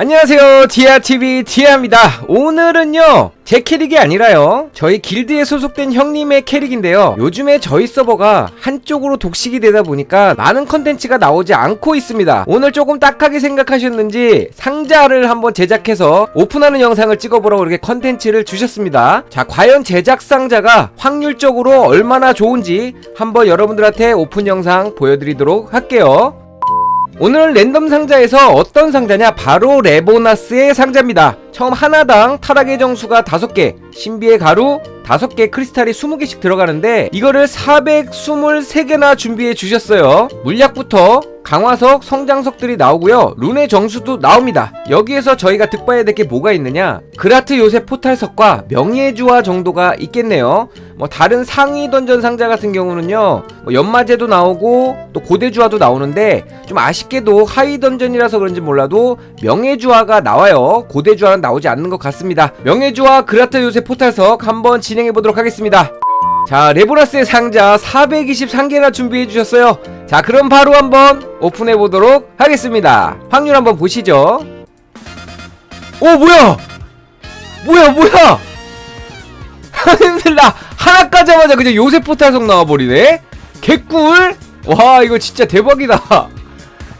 안녕하세요. 디아TV 디아입니다. 오늘은요 제 캐릭이 아니라요. 저희 길드에 소속된 형님의 캐릭인데요. 요즘에 저희 서버가 한쪽으로 독식이 되다 보니까 많은 컨텐츠가 나오지 않고 있습니다. 오늘 조금 딱하게 생각하셨는지 상자를 한번 제작해서 오픈하는 영상을 찍어보라고 이렇게 컨텐츠를 주셨습니다. 자 과연 제작 상자가 확률적으로 얼마나 좋은지 한번 여러분들한테 오픈 영상 보여드리도록 할게요 오늘 랜덤 상자에서 어떤 상자냐? 바로 레보나스의 상자입니다. 처음 하나당 타락의 정수가 5개, 신비의 가루 5개, 크리스탈이 20개씩 들어가는데 이거를 423개나 준비해 주셨어요. 물약부터 강화석, 성장석들이 나오고요. 룬의 정수도 나옵니다. 여기에서 저희가 득봐야 될 게 뭐가 있느냐? 그라트 요셉 포탈석과 명예주화 정도가 있겠네요. 뭐 다른 상위 던전 상자 같은 경우는요. 뭐 연마제도 나오고 또 고대주화도 나오는데 좀 아쉽게도 하위 던전이라서 그런지 몰라도 명예주화가 나와요. 고대주화는 나오지 않는 것 같습니다. 명예주화 그라트 요셉 포탈석 한번 진행해 보도록 하겠습니다. 자, 레보라스의 상자 423개나 준비해 주셨어요. 자, 그럼 바로 한번 오픈해 보도록 하겠습니다. 확률 한번 보시죠. 오, 뭐야? 뭐야, 뭐야? 하늘나 하나 까자마자 그냥 요셉 포탈석 나와버리네? 개꿀? 와, 이거 진짜 대박이다.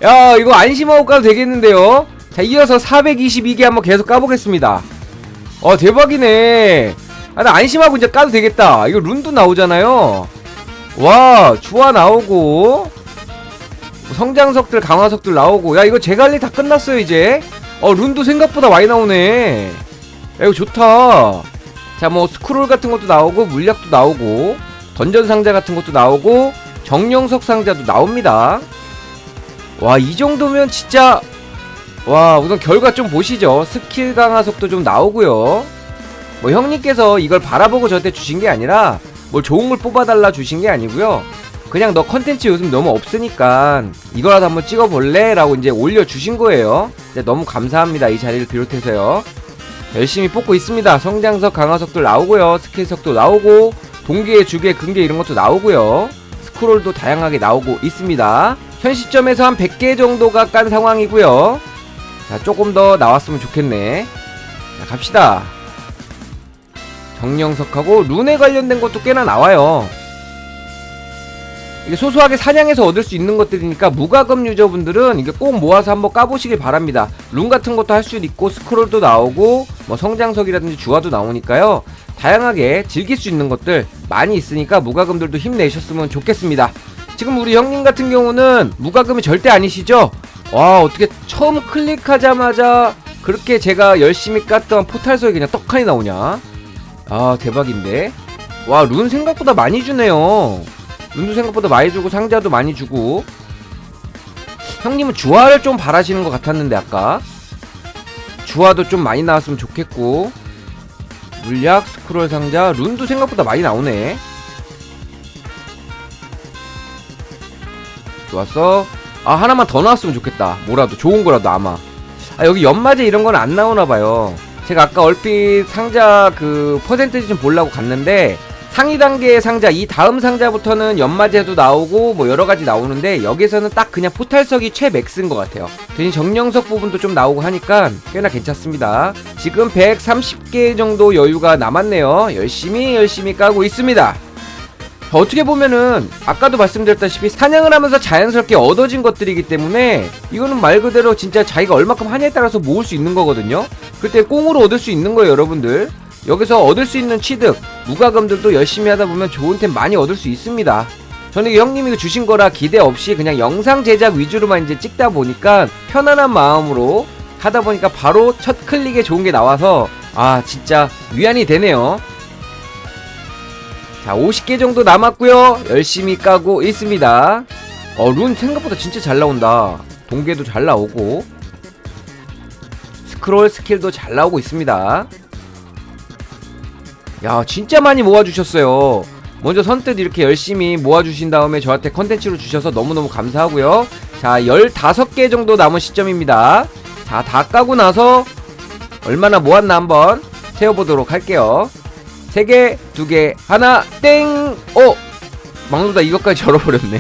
야, 이거 안심하고 까도 되겠는데요? 자, 이어서 422개 한번 계속 까보겠습니다. 어, 대박이네. 아, 나 안심하고 이제 까도 되겠다. 이거 룬도 나오잖아요. 와, 주화 나오고. 성장석들, 강화석들 나오고. 야, 이거 제갈리 다 끝났어요, 이제. 어, 룬도 생각보다 많이 나오네. 야, 이거 좋다. 자, 뭐, 스크롤 같은 것도 나오고, 물약도 나오고, 던전 상자 같은 것도 나오고, 정령석 상자도 나옵니다. 와, 이 정도면 진짜, 와, 우선 결과 좀 보시죠. 스킬 강화석도 좀 나오고요. 뭐 형님께서 이걸 바라보고 저한테 주신 게 아니라 뭘 좋은 걸 뽑아달라 주신 게 아니고요. 그냥 너 컨텐츠 요즘 너무 없으니까 이거라도 한번 찍어볼래? 라고 이제 올려주신 거예요. 근데 너무 감사합니다. 이 자리를 비롯해서요. 열심히 뽑고 있습니다. 성장석, 강화석도 나오고요. 스킬석도 나오고 동계, 주계, 근계 이런 것도 나오고요. 스크롤도 다양하게 나오고 있습니다. 현 시점에서 한 100개 정도가 깐 상황이고요. 자, 조금 더 나왔으면 좋겠네. 자, 갑시다. 정령석하고 룬에 관련된 것도 꽤나 나와요. 이게 소소하게 사냥해서 얻을 수 있는 것들이니까 무과금 유저분들은 이게 꼭 모아서 한번 까보시길 바랍니다. 룬 같은 것도 할 수 있고 스크롤도 나오고 뭐 성장석이라든지 주화도 나오니까요. 다양하게 즐길 수 있는 것들 많이 있으니까 무과금들도 힘내셨으면 좋겠습니다. 지금 우리 형님 같은 경우는 무과금이 절대 아니시죠? 와 어떻게 처음 클릭하자마자 그렇게 제가 열심히 깠던 포탈석이 그냥 떡하니 나오냐? 아 대박인데. 와 룬 생각보다 많이 주네요. 룬도 생각보다 많이 주고 상자도 많이 주고. 형님은 주화를 좀 바라시는 것 같았는데 아까. 주화도 좀 많이 나왔으면 좋겠고. 물약 스크롤 상자 룬도 생각보다 많이 나오네. 좋았어 아 하나만 더 나왔으면 좋겠다 뭐라도 좋은 거라도 아마 아 여기 연마제 이런 건 안 나오나 봐요 제가 아까 얼핏 상자 그 퍼센트지 좀 보려고 갔는데 상위 단계의 상자 이 다음 상자부터는 연마제도 나오고 뭐 여러 가지 나오는데 여기서는 딱 그냥 포탈석이 최맥스인 것 같아요. 대신 정령석 부분도 좀 나오고 하니까 꽤나 괜찮습니다. 지금 130개 정도 여유가 남았네요. 열심히 열심히 까고 있습니다. 어떻게 보면은 아까도 말씀드렸다시피 사냥을 하면서 자연스럽게 얻어진 것들이기 때문에 이거는 말 그대로 진짜 자기가 얼마큼 하냐에 따라서 모을 수 있는 거거든요. 그때 꽁으로 얻을 수 있는 거예요, 여러분들. 여기서 얻을 수 있는 취득, 무과금들도 열심히 하다 보면 좋은 템 많이 얻을 수 있습니다. 저는 형님이 주신 거라 기대 없이 그냥 영상 제작 위주로만 이제 찍다 보니까 편안한 마음으로 하다 보니까 바로 첫 클릭에 좋은 게 나와서 아 진짜 위안이 되네요. 자 50개 정도 남았고요. 열심히 까고 있습니다. 어 룬 생각보다 진짜 잘 나온다. 동계도 잘 나오고. 스크롤 스킬도 잘 나오고 있습니다. 야 진짜 많이 모아주셨어요. 먼저 선뜻 이렇게 열심히 모아주신 다음에 저한테 컨텐츠로 주셔서 너무너무 감사하고요. 자 15개 정도 남은 시점입니다. 자다 까고 나서 얼마나 모았나 한번 세어보도록 할게요 세 개, 두 개, 하나, 땡! 어! 막루다 이것까지 열어버렸네.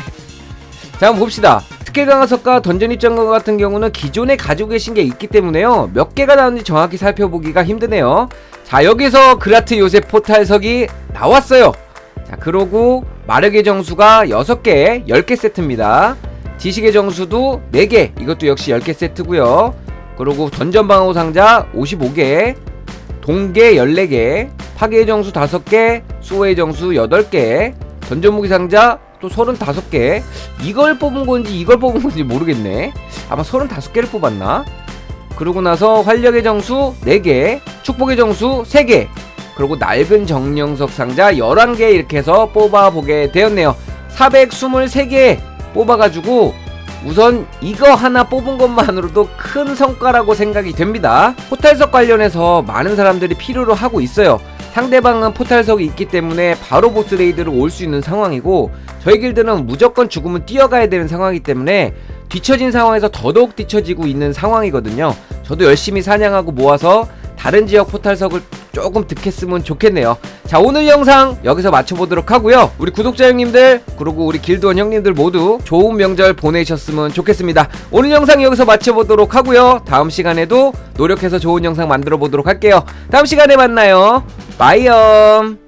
자, 한번 봅시다. 6개 강화석과 던전 입장과 같은 경우는 기존에 가지고 계신 게 있기 때문에요. 몇 개가 나오는지 정확히 살펴보기가 힘드네요. 자, 여기서 그라트 요셉 포탈석이 나왔어요. 자, 그러고 마력의 정수가 6개, 10개 세트입니다. 지식의 정수도 4개, 이것도 역시 10개 세트고요. 그리고 던전 방어 상자 55개, 동계 14개, 파괴의 정수 5개, 수호의 정수 8개, 던전 무기 상자 또 35개. 이걸 뽑은 건지 이걸 뽑은 건지 모르겠네. 아마 35개를 뽑았나? 그러고 나서 활력의 정수 4개, 축복의 정수 3개, 그리고 낡은 정령석 상자 11개 이렇게 해서 뽑아보게 되었네요. 423개 뽑아가지고 우선 이거 하나 뽑은 것만으로도 큰 성과라고 생각이 됩니다. 포탈석 관련해서 많은 사람들이 필요로 하고 있어요. 상대방은 포탈석이 있기 때문에 바로 보스 레이드로 올수 있는 상황이고 저희 길드는 무조건 죽으면 뛰어가야 되는 상황이기 때문에 뒤처진 상황에서 더더욱 뒤처지고 있는 상황이거든요. 저도 열심히 사냥하고 모아서 다른 지역 포탈석을 조금 득했으면 좋겠네요. 자, 오늘 영상 여기서 마쳐보도록 하고요. 우리 구독자 형님들, 그리고 우리 길드원 형님들 모두 좋은 명절 보내셨으면 좋겠습니다. 오늘 영상 여기서 마쳐보도록 하고요. 다음 시간에도 노력해서 좋은 영상 만들어 보도록 할게요. 다음 시간에 만나요. 바이엄.